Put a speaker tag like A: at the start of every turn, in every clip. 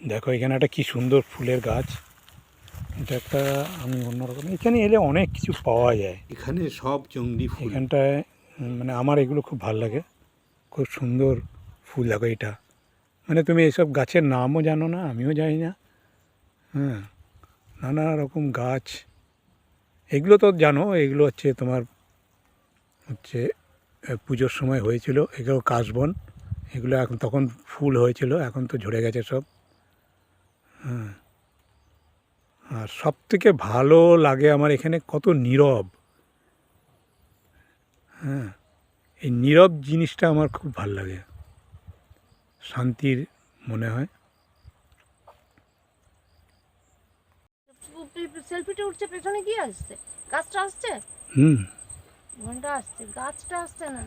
A: দেখো এখানে একটা কি সুন্দর ফুলের গাছ। এটা একটা আমি অন্যরকম এখানে এলে অনেক কিছু পাওয়া যায়।
B: এখানে সব জঙ্গলি ফুল।
A: এখানটায় মানে আমার এগুলো খুব ভালো লাগে। খুব সুন্দর ফুল দেখো এটা। মানে তুমি এইসব গাছের নামও জানো না আমিও জানি না। হ্যাঁ নানা রকম গাছ। এগুলো তো জানো এগুলো হচ্ছে তোমার হচ্ছে পুজোর সময় হয়েছিল। এগুলো কাশবন এগুলো এখন তখন ফুল হয়েছিল এখন তো ঝরে গেছে সব। হ্যাঁ আর সব থেকে ভালো লাগে আমার এখানে কত নীরব। হ্যাঁ এই নীরব জিনিসটা আমার খুব ভালো লাগে। শান্তির মনে হয়।
C: সেলফিটা উঠছে পেছনে কি আসছে? গাছটা আসছে?
A: হুম।
C: ঘণ্টা আসছে গাছটা আসছে না।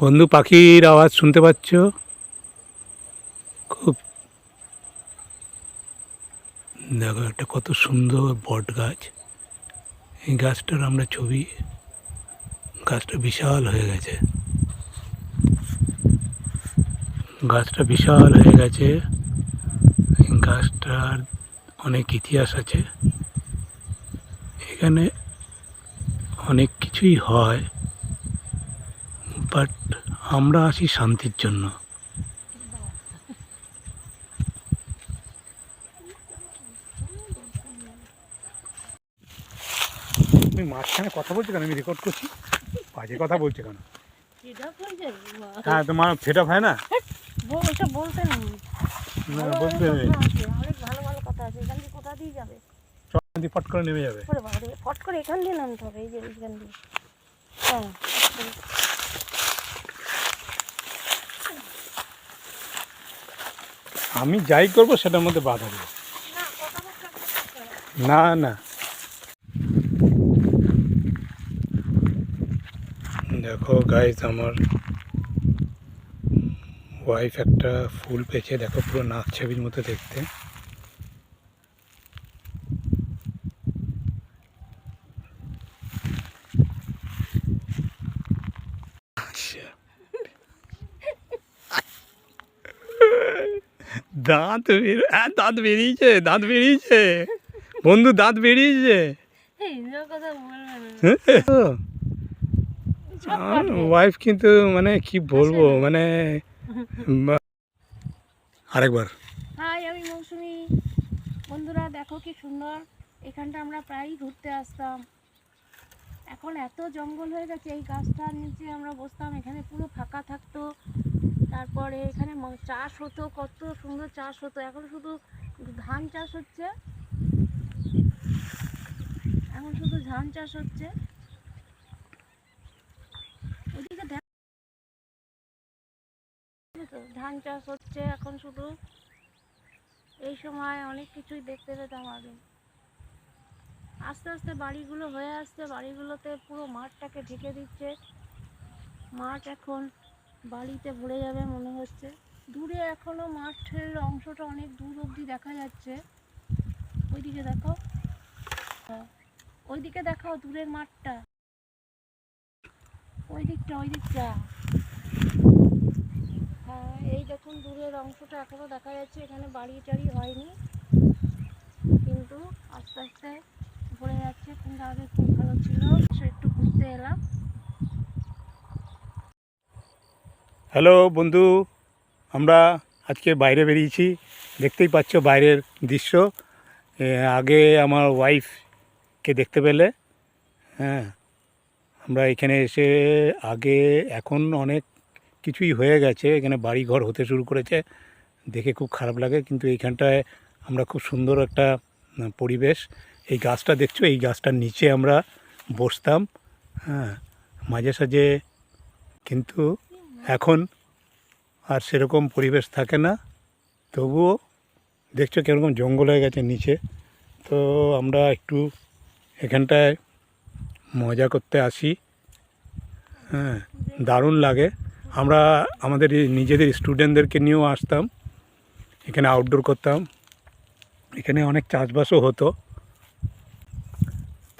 A: বন্ধু পাখির আওয়াজ শুনতে পাচ্ছ? খুব দেখো একটা কত সুন্দর বট গাছ। এই গাছটার আমরা ছবি, গাছটা বিশাল হয়ে গেছে। গাছটা বিশাল হয়ে গেছে। গাছটার অনেক ইতিহাস আছে। এখানে অনেক কিছুই হয়, বাট আমরা আসি শান্তির জন্য। তুমি মাঝখানে কথা বলছো কেন? আমি রেকর্ড করছি। বাজে কথা বলছো কেন?
C: হয়ে,
A: তোমার ফেট অফ হয় না?
C: কথা
A: ফট করে নেমে যাবে।
C: হ্যাঁ
A: আমি যাই করব, সেটার মধ্যে বাধা দেবে। না না। দেখো গাইজ আমার ওয়াইফ একটা ফুল পেয়েছে দেখো পুরো নাক ছবির মতো দেখতে। দাঁত বেরো হ্যাঁ দাঁত বেরিয়েছে দাঁত বেরিয়েছে বন্ধু দাঁত বেরিয়েছে
C: কথা বলবে না।
A: ওয়াইফ কিন্তু মানে কি বলব মানে আরেকবার।
C: হাই আমি মৌসুমি। বন্ধুরা দেখো কি সুন্দর। এখানটা আমরা প্রায়ই ঘুরতে আসতাম। এখন এত জঙ্গল হয়ে গেছে এই গাছটার নিচে আমরা বসতাম এখানে পুরো ফাঁকা থাকতো। তারপরে এখানে চাষ হতো কত সুন্দর চাষ হতো। এখন শুধু ধান চাষ হচ্ছে। এখন শুধু ধান চাষ হচ্ছে ওইদিকে দেখ তো, ধান চাষ হচ্ছে এখন শুধু। এই সময় অনেক কিছুই দেখতে পেতাম আগে। আস্তে আস্তে বাড়িগুলো হয়ে আসছে, বাড়িগুলোতে পুরো মাঠটাকে ঢেকে দিচ্ছে। মাঠ এখন বাড়িতে ভরে যাবে মনে হচ্ছে। দূরে এখনও মাঠের অংশটা অনেক দূর অবধি দেখা যাচ্ছে। ওইদিকে দেখো ওইদিকে দেখাও দূরের মাঠটা। ওই দিকটা ওই দিকটা এই দেখুন দূরের অংশটা এখনও দেখা যাচ্ছে, এখানে বাড়ি টাড়ি হয়নি। কিন্তু আস্তে আস্তে ভরে যাচ্ছে কিন্তু আগে খুব ভালো ছিল, সে একটু ঘুরতে এলাম।
A: হ্যালো বন্ধু, আমরা আজকে বাইরে বেরিয়েছি, দেখতেই পাচ্ছ বাইরের দৃশ্য। আগে আমার ওয়াইফকে দেখতে পেলে হ্যাঁ আমরা এখানে এসে আগে, এখন অনেক কিছুই হয়ে গেছে। এখানে বাড়ি ঘর হতে শুরু করেছে। দেখে খুব খারাপ লাগে, কিন্তু এইখানটায় আমরা খুব সুন্দর একটা পরিবেশ। এই গাছটা দেখছ? এই গাছটার নিচে আমরা বসতাম। হ্যাঁ মাঝে সাঝে কিন্তু এখন আর সেরকম পরিবেশ থাকে না। তবুও দেখছ কীরকম জঙ্গল হয়ে গেছে নিচে। তো আমরা একটু এখানটায় মজা করতে আসি। হ্যাঁ দারুণ লাগে। আমরা আমাদের নিজেদের স্টুডেন্টদেরকে নিয়েও আসতাম, এখানে আউটডোর করতাম, এখানে অনেক চাষবাসও হতো।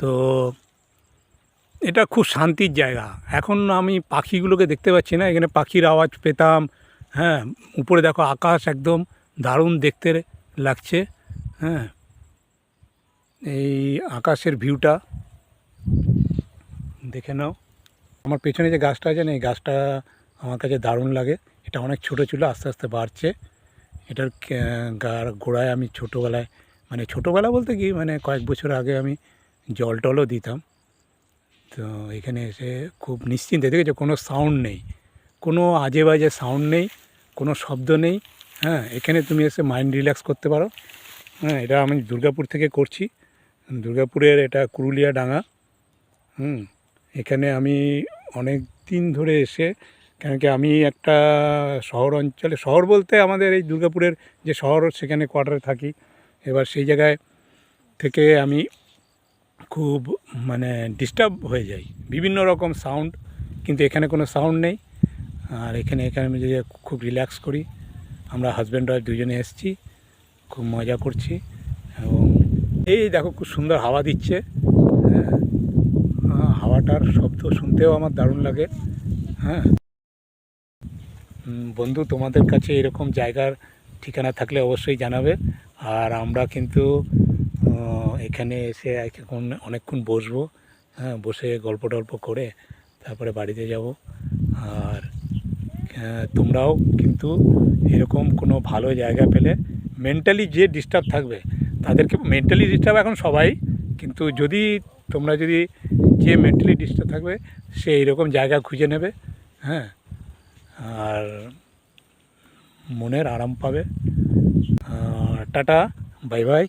A: তো এটা খুব শান্তির জায়গা। এখন আমি পাখিগুলোকে দেখতে পাচ্ছি না, এখানে পাখির আওয়াজ পেতাম হ্যাঁ উপরে দেখো আকাশ একদম দারুণ দেখতে লাগছে হ্যাঁ। এই আকাশের ভিউটা দেখে নাও। আমার পেছনে যে গাছটা আছে না, এই গাছটা আমার কাছে দারুণ লাগে। এটা অনেক ছোট ছিল, আস্তে আস্তে বাড়ছে। এটার গার গোড়ায় আমি ছোটোবেলায় মানে ছোটোবেলা বলতে কি মানে কয়েক বছর আগে আমি জল টলও দিতাম। তো এখানে এসে খুব নিশ্চিন্তে দেখেছ, কোনো সাউন্ড নেই। কোনো আজে বাজে সাউন্ড নেই, কোনো শব্দ নেই হ্যাঁ? এখানে তুমি এসে মাইন্ড রিল্যাক্স করতে পারো। হ্যাঁ এটা আমি দুর্গাপুর থেকে করছি। দুর্গাপুরের এটা কুরুলিয়া ডাঙা হুম, এখানে আমি অনেক দিন ধরে এসে কেন কি আমি একটা শহর অঞ্চলে, শহর বলতে আমাদের এই দুর্গাপুরের যে শহর, সেখানে কোয়ার্টারে থাকি। এবার সেই জায়গায় থেকে আমি খুব মানে ডিস্টার্ব হয়ে যাই। বিভিন্ন রকম সাউন্ড কিন্তু এখানে কোনো সাউন্ড নেই। আর এখানে এখানে আমি যে খুব রিল্যাক্স করি। আমরা হাজব্যান্ড ওয়াইফ দুজনে এসেছি, খুব মজা করছি এবং এই দেখো খুব সুন্দর হাওয়া দিচ্ছে। হ্যাঁ হাওয়াটার শব্দ শুনতেও আমার দারুণ লাগে। হ্যাঁ। বন্ধু, তোমাদের কাছে এরকম জায়গার ঠিকানা থাকলে অবশ্যই জানাবে। আর আমরা কিন্তু এখানে এসে এখন অনেকক্ষণ বসবো হ্যাঁ বসে গল্প টল্প করে তারপরে বাড়িতে যাব। আর তোমরাও কিন্তু এরকম কোনো ভালো জায়গা পেলে মেন্টালি যে ডিস্টার্ব থাকবে, তাদেরকে মেন্টালি ডিস্টার্ব এখন সবাই, কিন্তু যদি তোমরা যদি যে মেন্টালি ডিস্টার্ব থাকবে, সে এইরকম জায়গা খুঁজে নেবে হ্যাঁ। আর মনের আরাম পাবে। Tata bye bye.